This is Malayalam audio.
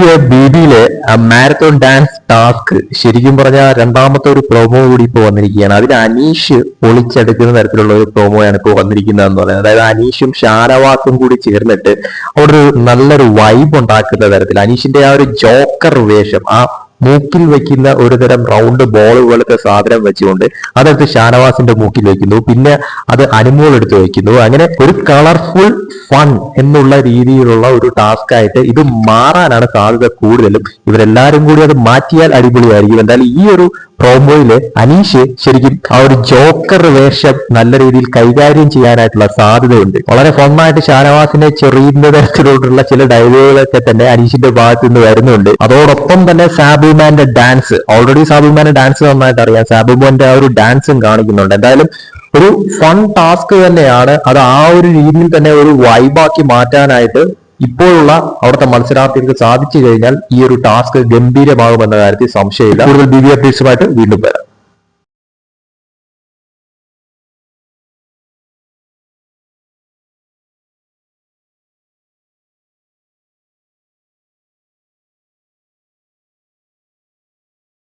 പുതിയ ബി ബിയിലെ മാരത്തോൺ ഡാൻസ് ടാസ്ക് ശരിക്കും പറഞ്ഞ രണ്ടാമത്തെ ഒരു പ്രൊമോ കൂടി ഇപ്പോൾ വന്നിരിക്കുകയാണ്. അതിൽ അനീഷ് പൊളിച്ചെടുക്കുന്ന തരത്തിലുള്ള ഒരു പ്രൊമോയാണ് ഇപ്പോൾ വന്നിരിക്കുന്നതെന്ന് പറയുന്നത്. അതായത് അനീഷും ഷാനവാസും കൂടി ചേർന്നിട്ട് അവിടെ ഒരു നല്ലൊരു വൈബ് ഉണ്ടാക്കുന്ന തരത്തിൽ അനീഷിന്റെ ആ ഒരു ജോക്കർ വേഷം ആ മൂക്കിൽ വെക്കുന്ന ഒരു തരം റൗണ്ട് ബോൾ പോലത്തെ സാധനം വെച്ചുകൊണ്ട് അതെടുത്ത് ഷാനവാസിന്റെ മൂക്കിൽ വെക്കുന്നു. പിന്നെ അത് അനുമോൾ എടുത്ത് വെക്കുന്നു. അങ്ങനെ ഒരു കളർഫുൾ ഫൺ എന്നുള്ള രീതിയിലുള്ള ഒരു ടാസ്ക് ആയിട്ട് ഇത് മാറാനാണ് സാധ്യത കൂടുതലും. ഇവരെല്ലാരും കൂടി അത് മാറ്റിയാൽ അടിപൊളിയായിരിക്കും. എന്തായാലും ഈ ഒരു പ്രോമോയിൽ അനീഷ് ശരിക്കും ആ ഒരു ജോക്കർ വേഷം നല്ല രീതിയിൽ കൈകാര്യം ചെയ്യാനായിട്ടുള്ള സാധ്യതയുണ്ട്. വളരെ ഫണ്ണായിട്ട് ഷാനവാസിനെ ചെറിയുന്ന തരത്തിലോട്ടുള്ള ചില ഡയലോഗുകളൊക്കെ തന്നെ അനീഷിന്റെ ഭാഗത്ത് നിന്ന് വരുന്നുണ്ട്. അതോടൊപ്പം തന്നെ സാബുമാന്റെ ഡാൻസ് ഓൾറെഡി സാബുമാന്റെ ഡാൻസ് നന്നായിട്ട് അറിയാം. സാബുമാന്റെ ആ ഒരു ഡാൻസും കാണിക്കുന്നുണ്ട്. എന്തായാലും ഒരു ഫൺ ടാസ്ക് തന്നെയാണ് അത് ആ ഒരു രീതിയിൽ തന്നെ ഒരു വൈബാക്കി മാറ്റാനായിട്ട് ഇപ്പോഴുള്ള അവിടുത്തെ മത്സരാർത്ഥികൾക്ക് സാധിച്ചു കഴിഞ്ഞാൽ ഈ ഒരു ടാസ്ക് ഗംഭീരമാകുമെന്ന കാര്യത്തിൽ സംശയമില്ല. കൂടുതൽ ബി അപ്ഡേറ്റ്സുമായിട്ട് വീണ്ടും വരാം.